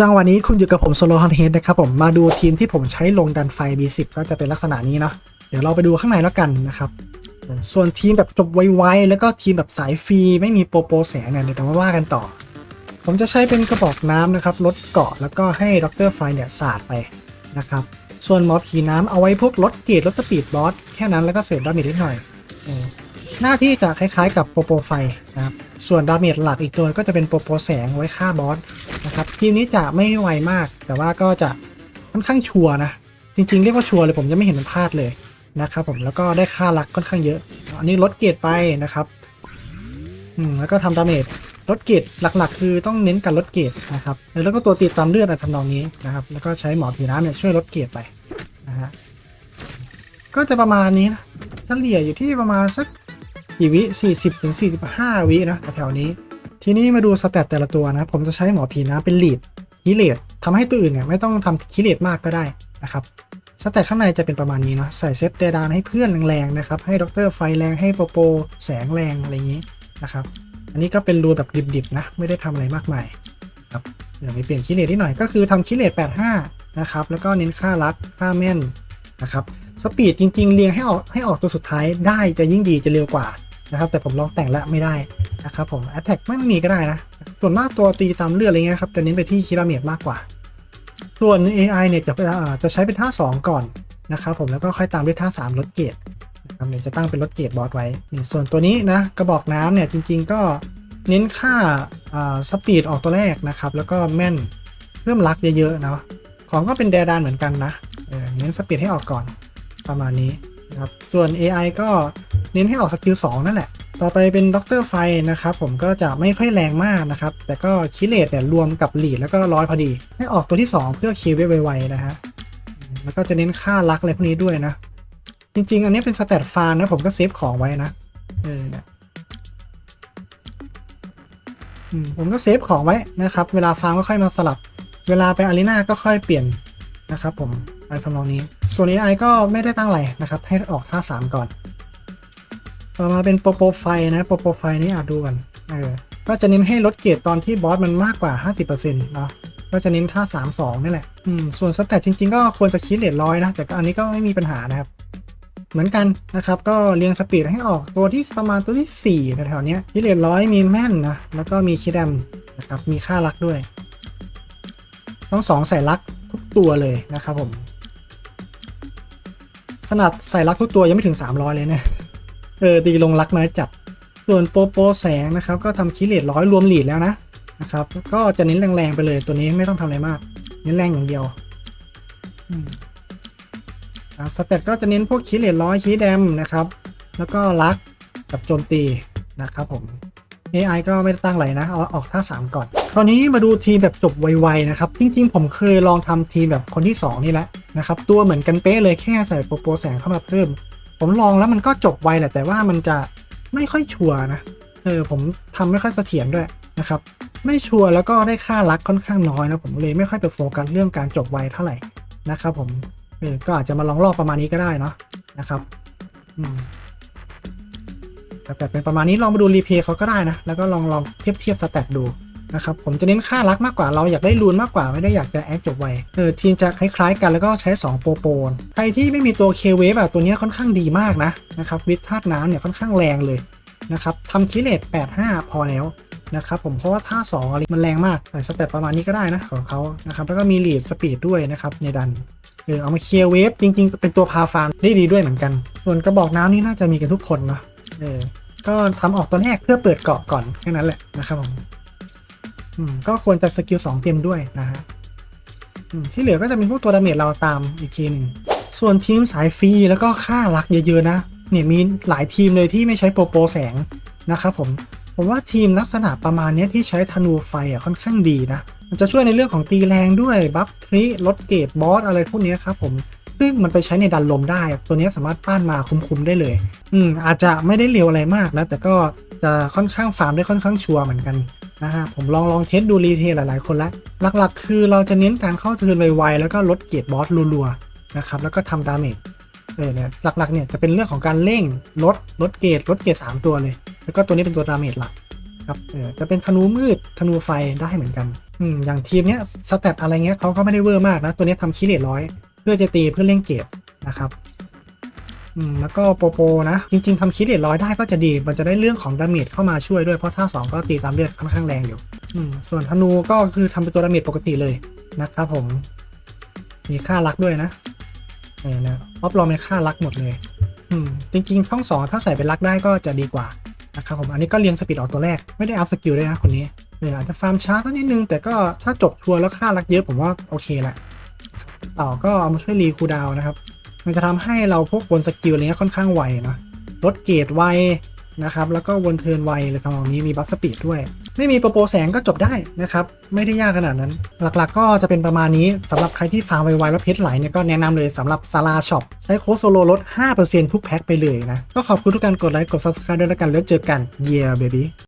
จังหวะนี้คุณอยู่กับผมโซโลฮันเฮดนะครับผมมาดูทีมที่ผมใช้ลงดันไฟ B10 ก็จะเป็นลักษณะนี้เนาะเดี๋ยวเราไปดูข้างในแล้วกันนะครับ ส่วนทีมแบบจบไวๆแล้วก็ทีมแบบสายฟรีไม่มีโปรโปรแสงเนี่ยเดี๋ยวเรามาว่ากันต่อ ผมจะใช้เป็นกระบอกน้ำนะครับลดเกาะแล้วก็ให้ดรไฟเนี่ยสาดไปนะครับส่วนหมอผีน้ำเอาไว้พวกลดเกรดลดสปีดบอสแค่นั้นแล้วก็เสริมดาเมจนิดหน่อยหน้าที่จะคล้ายๆ กับโปรโปรไฟนะครับ ส่วนดาเมจหลักอีกตัวก็จะเป็นโปรโปรแสงไว้ฆ่าบอสนะครับทีมนี้จะไม่ไวมาก แต่ว่าก็จะค่อนข้างชัวนะ จริงๆ เรียกว่าชัวเลยผมจะไม่เห็นมันพลาดเลยนะครับผมแล้วก็ได้ค่ารักค่อนข้างเยอะ อันนี้ลดเกรดไปนะครับอืมแล้วก็ทำดาเมจลดเกรดหลักๆ คือต้องเน้นการลดเกรดนะครับแล้วก็ตัวติดตามเลือดอะทำนองนี้นะครับแล้วก็ใช้หมอผีน้ำเนี่ยช่วยลดเกรดไปนะฮะก็จะประมาณนี้นะเฉลี่ยอยู่ที่ประมาณสัก กี่วิ 40ถึง45 วินะแถวนี้ ทีนี้มาดูสแตตแต่ละตัวนะ ผมจะใช้หมอผีน้ำเป็นลีดคิเลตทำให้ตัวอื่นเนี่ยไม่ต้องทำคิเลตมากก็ได้นะครับสแตตข้างในจะเป็นประมาณนี้เนาะใส่เซตเดดานให้เพื่อนแรงๆนะครับ ให้ด็อกเตอร์ไฟแรงให้โปโปแสงแรงอะไรอย่างนี้นะครับ อันนี้ก็เป็นรูแบบดิบๆนะ ไม่ได้ทำอะไรมากมายครับเดี๋ยวมีเปลี่ยนคิเลตนิดหน่อยก็คือทำคิเลต85 นะครับ แล้วก็เน้นค่ารักค่าแม่นนะครับสปีดจริงๆ เรียงให้ออกให้ออกตัวสุดท้ายได้จะยิ่งดีจะเร็วกว่า นะครับ แต่ผมลองแต่งแล้วไม่ได้นะครับผม Attack ไม่มีก็ได้นะ ส่วนมากตัวตีตามเลือดอะไรเงี้ยครับจะเน้นไปที่คิราเมตมากกว่า ส่วน AI เนี่ยจะเอ่อจะใช้เป็นท่า2 ก่อนนะครับผมแล้วก็ค่อยตามด้วยท่า3ลดเกรดนะครับเดี๋ยวจะตั้งเป็นลดเกรดบอสไว้ ส่วนตัวนี้นะกระบอกน้ำเนี่ยจริง ๆ ก็เน้นค่าสปีดออกตัวแรกนะครับ แล้วก็แม่นเพิ่มลักเยอะๆเนาะของก็เป็นแดดานเหมือนกันนะเออเน้นสปีดให้ออกก่อนประมาณนี้นะครับส่วน AI ก็ เน้นให้ออกสกิล2นั่นแหละ ต่อไปเป็นด็อกเตอร์ไฟนะครับ ผมก็จะไม่ค่อยแรงมากนะครับ แต่ก็คิเลตเนี่ยรวมกับลีดแล้วก็ร้อยพอดี ให้ออกตัวที่ 2 เพื่อคิวไวๆนะฮะแล้วก็จะเน้นค่ารักอะไรพวกนี้ด้วยนะ จริง ๆ อันนี้เป็นสแตทฟาร์มนะผมก็เซฟของไว้นะเออเนี่ยผมก็เซฟของไว้นะครับ เวลาฟาร์มก็ค่อยมาสลับ เวลาไปอารีนาก็ค่อยเปลี่ยนนะครับผมอะไรทำนองนี้ ส่วน AI ก็ไม่ได้ตั้งอะไรนะครับ ให้ออกท่า 3 ก่อน ต่อมาเป็นโปรโปรไฟล์นะโปรโปรไฟล์นี้อาจดูกันเออก็จะเน้นให้ลดเกรดตอนที่บอสมันมากกว่า 50%เนาะก็จะเน้นท่า 3 2นี่แหละอืมส่วนสแตทจริง ๆ ก็ควรจะคิดเลทร้อยนะ แต่ก็อันนี้ก็ไม่มีปัญหานะครับ เหมือนกันนะครับ ก็เรียงสปีดให้ออกตัวที่ประมาณตัวที่4แถวๆนี้ยคิดเลทร้อยมีแม่นนะแล้วก็มีคิดแดมนะครับมีค่ารักด้วยต้องสองใส่รักทุกตัวเลยนะครับผมขนาดใส่รักทุกตัวยังไม่ถึง 300 เลยเนี่ย เออตีลงรักน้อยจัด ส่วนโปโปแสงนะครับ ก็ทำคิเลตร้อยรวมหลีดแล้วนะนะครับ ก็จะเน้นแรงๆไปเลยตัวนี้ไม่ต้องทำอะไรมาก เน้นแรงอย่างเดียวสเต็ปก็จะเน้นพวกคิเลตร้อยคีแดมนะครับ แล้วก็รักกับโจมตีนะครับผม AI ก็ไม่ได้ตั้งอะไรนะ เอาออกท่า 3 ก่อน คราวนี้มาดูทีมแบบจบไวๆนะครับ จริงๆ ผมเคยลองทำทีมแบบคนที่ 2 นี่แหละนะครับ ตัวเหมือนกันเป๊ะเลยแค่ใส่โปรโปรแสงเข้ามาเพิ่ม ผมลองแล้วมันก็จบไวแหละแต่ว่ามันจะไม่ค่อยชัวร์นะเออผมทำไม่ค่อยเสถียรด้วยนะครับ ไม่ชัวร์แล้วก็ได้ค่ารักค่อนข้างน้อยนะผมเลยไม่ค่อยไปโฟกัสเรื่องการจบไวเท่าไหร่นะครับ ผมเออก็อาจจะมาลองลอกประมาณนี้ก็ได้เนาะนะครับอืมแตทเป็นประมาณนี้ลองมาดูรีเพย์เขาก็ได้นะแล้วก็ลองลองเทียบเทียบสแตทดู นะครับผมจะเน้นค่ารักมากกว่าเราอยากได้รูนมากกว่าไม่ได้อยากจะแอคจบไวเออทีมจะคล้ายๆกันแล้วก็ใช้ 2 โปรโปนใครที่ไม่มีตัวเคเวฟแบบตัวนี้ค่อนข้างดีมากนะนะครับวิสธาตุน้ำเนี่ยค่อนข้างแรงเลยนะครับทำคิเลต85 พอแล้วนะครับผมเพราะว่าท่า2อะไรมันแรงมากใส่สเต็ปประมาณนี้ก็ได้นะของเขานะครับแล้วก็มีลีดสปีดด้วยนะครับในดันเออเอามาเคลียร์เวฟจริงๆ เป็นตัวพาฟาร์มได้ดีด้วยเหมือนกัน ส่วนกระบอกน้ำนี่น่าจะมีกันทุกคนเนาะเออก็ทำออกตัวแรกเพื่อเปิดเกาะก่อนแค่นั้นแหละนะครับผม ก็ควรจะสกิลสองเต็มด้วยนะฮะที่เหลือก็จะเป็นพวกตัวดาเมจเราตามอีกทีหนึ่งส่วนทีมสายฟรีแล้วก็ค่ารักเยอะๆนะเนี่ยมีหลายทีมเลยที่ไม่ใช้โปรโปรแสงนะครับผมผมว่าทีมลักษณะประมาณนี้ที่ใช้ธนูไฟอะค่อนข้างดีนะ มันจะช่วยในเรื่องของตีแรงด้วยบัฟทริลดเกรดบอสอะไรพวกนี้ครับผมซึ่งมันไปใช้ในดันลมได้ ตัวนี้สามารถป้านมาคุ้มๆได้เลย อืมอาจจะไม่ได้เร็วอะไรมากนะ แต่ก็จะค่อนข้างฟาร์มได้ค่อนข้างชัวร์เหมือนกัน นะฮะผมลองลองเทสดูรีเทลหลายๆ คนแล้วหลักๆ คือเราจะเน้นการเข้าทิร์นไวๆแล้วก็ลดเกรดบอสรัวๆนะครับแล้วก็ทำดาเมจเออเนี่ยหลักๆเนี่ยจะเป็นเรื่องของการเร่งลดลดเกรดลดเกรด3ตัวเลย แล้วก็ตัวนี้เป็นตัวดาเมจหลักครับเออจะเป็นธนูมืดธนูไฟได้เหมือนกันอืมอย่างทีมเนี้ยสแตทอะไรเงี้ยเขาก็ไม่ได้เวอร์มากนะ ตัวนี้ทำคิเลตร้อยเพื่อจะตีเพื่อเล่นเกตนะครับ อืมแล้วก็โปโปนะ จริง ๆทำคิเลตร้อยได้ก็จะดี มันจะได้เรื่องของดาเมจเข้ามาช่วยด้วยเพราะท่าสองก็ตีตามเลือดค่อนข้างแรงอยู่อืมส่วนธนูก็คือทำเป็นตัวดาเมจปกติเลยนะครับผม มีค่ารักด้วยนะเนี่ยนะออฟรอมเป็นค่ารักหมดเลย อืมจริงๆช่องสองถ้าใส่เป็นรักได้ก็จะดีกว่านะครับผมอันนี้ก็เรียงสปีดออกตัวแรกไม่ได้อัพสกิลด้วยนะคนนี้เอออาจจะฟาร์มช้าสักนิดนึง แต่ก็ถ้าจบทัวร์แล้วค่ารักเยอะผมว่าโอเคแหละต่อก็เอามาช่วยรีคูดาวนะครับ มันจะทำให้เราพวกบนสกิลอะไรเงี้ยค่อนข้างไวนะลดเกรดไวนะครับ แล้วก็วนเทินไวเลยทำนองนี้มีบัฟสปีดด้วย ไม่มีโปรโปรแสงก็จบได้นะครับ ไม่ได้ยากขนาดนั้น หลักๆก็จะเป็นประมาณนี้สำหรับใครที่ฟาร์มไวๆแล้วเพชรไหลเนี่ยก็แนะนำเลยสำหรับซาลาช็อปใช้โค้ดโซโลลด 5%ทุกแพ็คไปเลยนะ ก็ขอบคุณทุกการกดไลค์กด subscribe ด้วยแล้วกันแล้วเจอกัน yeah baby